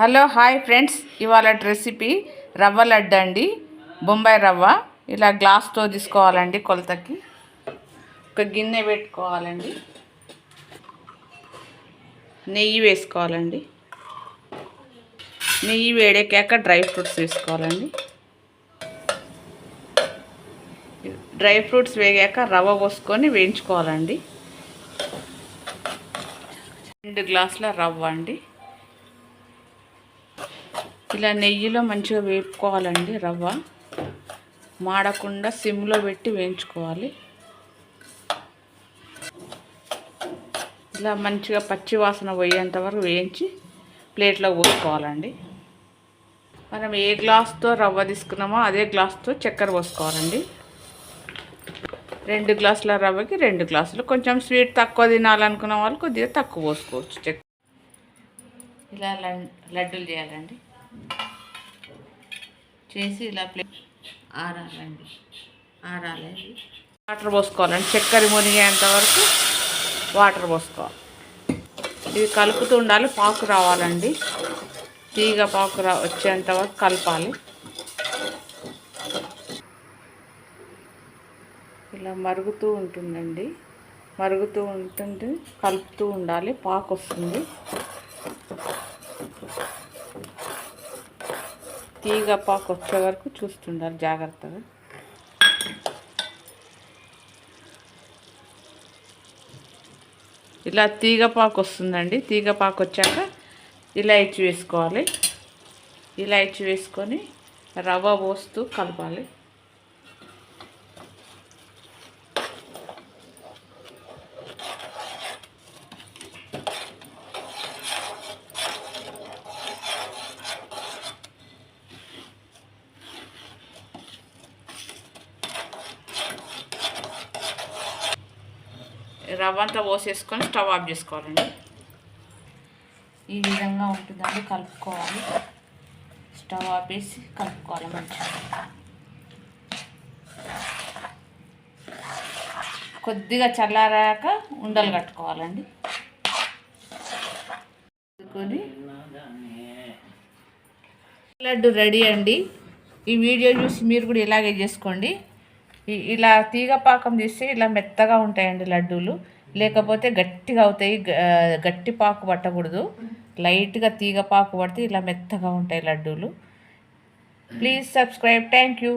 Hello hi friends. ఇవాళ recipe rava laddu అండి. బొంబాయి రవ్వ. ఇలా గ్లాస్తో తీసుకోవాలండి కొలతకి. ఒక గిన్నె పెట్టుకోవాలండి. నెయ్యి వేసుకోవాలండి. నెయ్యి వేడెక్కాక డ్రై ఫ్రూట్స్ వేసుకోవాలండి. డ్రై ఫ్రూట్స్ వేగాక రవ్వ పోసుకొని వేయించుకోవాలండి. రెండు గ్లాసుల రవ్వ అండి. ఇలా నెయ్యిలో మంచిగా వేపుకోవాలండి రవ్వ. మాడకుండా సిమ్లో పెట్టి వేయించుకోవాలి. ఇలా మంచిగా పచ్చి వాసన పోయేంత వరకు వేయించి ప్లేట్లో పోసుకోవాలండి. మనం ఏ గ్లాస్తో రవ్వ తీసుకున్నామో అదే గ్లాస్తో చక్కెర పోసుకోవాలండి. రెండు గ్లాసుల రవ్వకి రెండు గ్లాసులు. కొంచెం స్వీట్ తక్కువ తినాలనుకున్న వాళ్ళు కొద్దిగా తక్కువ పోసుకోవచ్చు చక్కెర. ఇలా లడ్డూలు చేయాలండి. చేసి ఇలా ప్లేట్ ఆరాలండి. ఆరాలండి. వాటర్ పోసుకోవాలండి. చక్కెర మునిగేంత వరకు వాటర్ పోసుకోవాలి. ఇది కలుపుతూ ఉండాలి పాకు రావాలండి. తీగ పాకు రా వచ్చేంత వరకు కలపాలి. ఇలా మరుగుతూ ఉంటుందండి. మరుగుతూ ఉంటుంటే కలుపుతూ ఉండాలి పాకు వస్తుంది. తీగ పాకు వచ్చే వరకు చూస్తుండాలి జాగ్రత్తగా. ఇలా తీగ పాకు వస్తుందండి. తీగ పాకు వచ్చాక ఇచ్చి వేసుకోవాలి. ఇలాచి వేసుకొని రవ్వ పోస్తూ కలపాలి. రవ్వ అంతా పోసేసుకొని స్టవ్ ఆఫ్ చేసుకోవాలండి. ఈ విధంగా ఉంటుందండి కలుపుకోవాలి. స్టవ్ ఆపేసి కలుపుకోవాలి మంచిగా. కొద్దిగా చల్లారాక ఉండలు కట్టుకోవాలండి. లడ్డు రెడీ అండి. ఈ వీడియో చూసి మీరు కూడా ఇలాగే చేసుకోండి. ఇలా తీగ పాకం తీస్తే ఇలా మెత్తగా ఉంటాయండి లడ్డూలు. లేకపోతే గట్టిగా అవుతాయి. గట్టి పాకు పట్టకూడదు. లైట్గా తీగ పాకు పడితే ఇలా మెత్తగా ఉంటాయి లడ్డూలు. Please subscribe. Thank you.